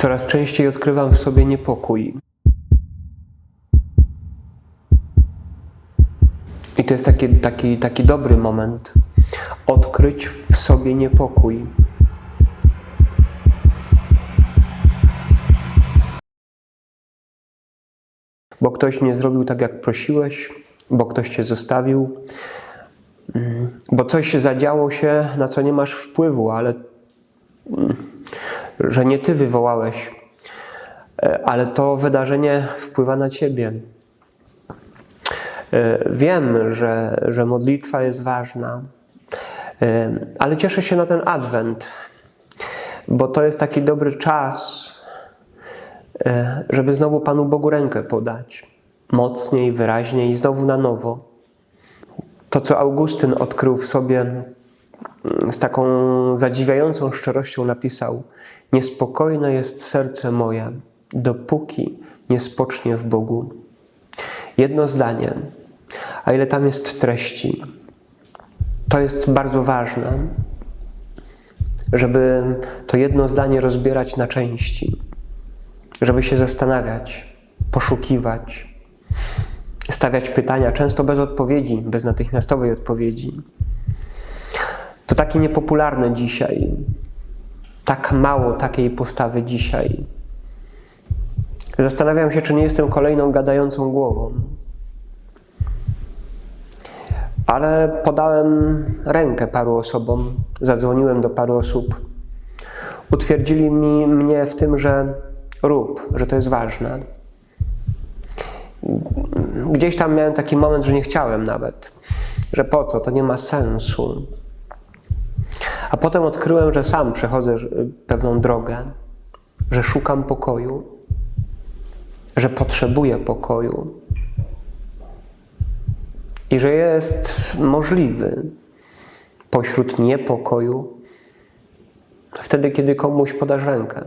Coraz częściej odkrywam w sobie niepokój. I to jest taki, taki, taki dobry moment odkryć w sobie niepokój. Bo ktoś nie zrobił tak, jak prosiłeś, bo ktoś cię zostawił, mm, bo coś zadziało się, na co nie masz wpływu, ale że nie ty wywołałeś, e, ale to wydarzenie wpływa na ciebie. E, Wiem, że, że modlitwa jest ważna, e, ale cieszę się na ten adwent, bo to jest taki dobry czas, żeby znowu Panu Bogu rękę podać. Mocniej, wyraźniej, znowu na nowo. To, co Augustyn odkrył w sobie, z taką zadziwiającą szczerością napisał: Niespokojne jest serce moje, dopóki nie spocznie w Bogu. Jedno zdanie, a ile tam jest treści. To jest bardzo ważne, żeby to jedno zdanie rozbierać na części, żeby się zastanawiać, poszukiwać, stawiać pytania, często bez odpowiedzi, bez natychmiastowej odpowiedzi. Takie niepopularne dzisiaj, tak mało takiej postawy dzisiaj. Zastanawiam się, czy nie jestem kolejną gadającą głową. Ale podałem rękę paru osobom, zadzwoniłem do paru osób. Utwierdzili mi, mnie w tym, że rób, że to jest ważne. Gdzieś tam miałem taki moment, że nie chciałem nawet, że po co, to nie ma sensu. A potem odkryłem, że sam przechodzę pewną drogę, że szukam pokoju, że potrzebuję pokoju i że jest możliwy pośród niepokoju wtedy, kiedy komuś podasz rękę.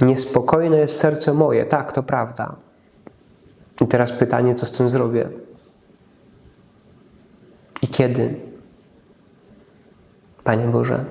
Niespokojne jest serce moje, tak, to prawda. I teraz pytanie, co z tym zrobię? I kiedy? стане вы уже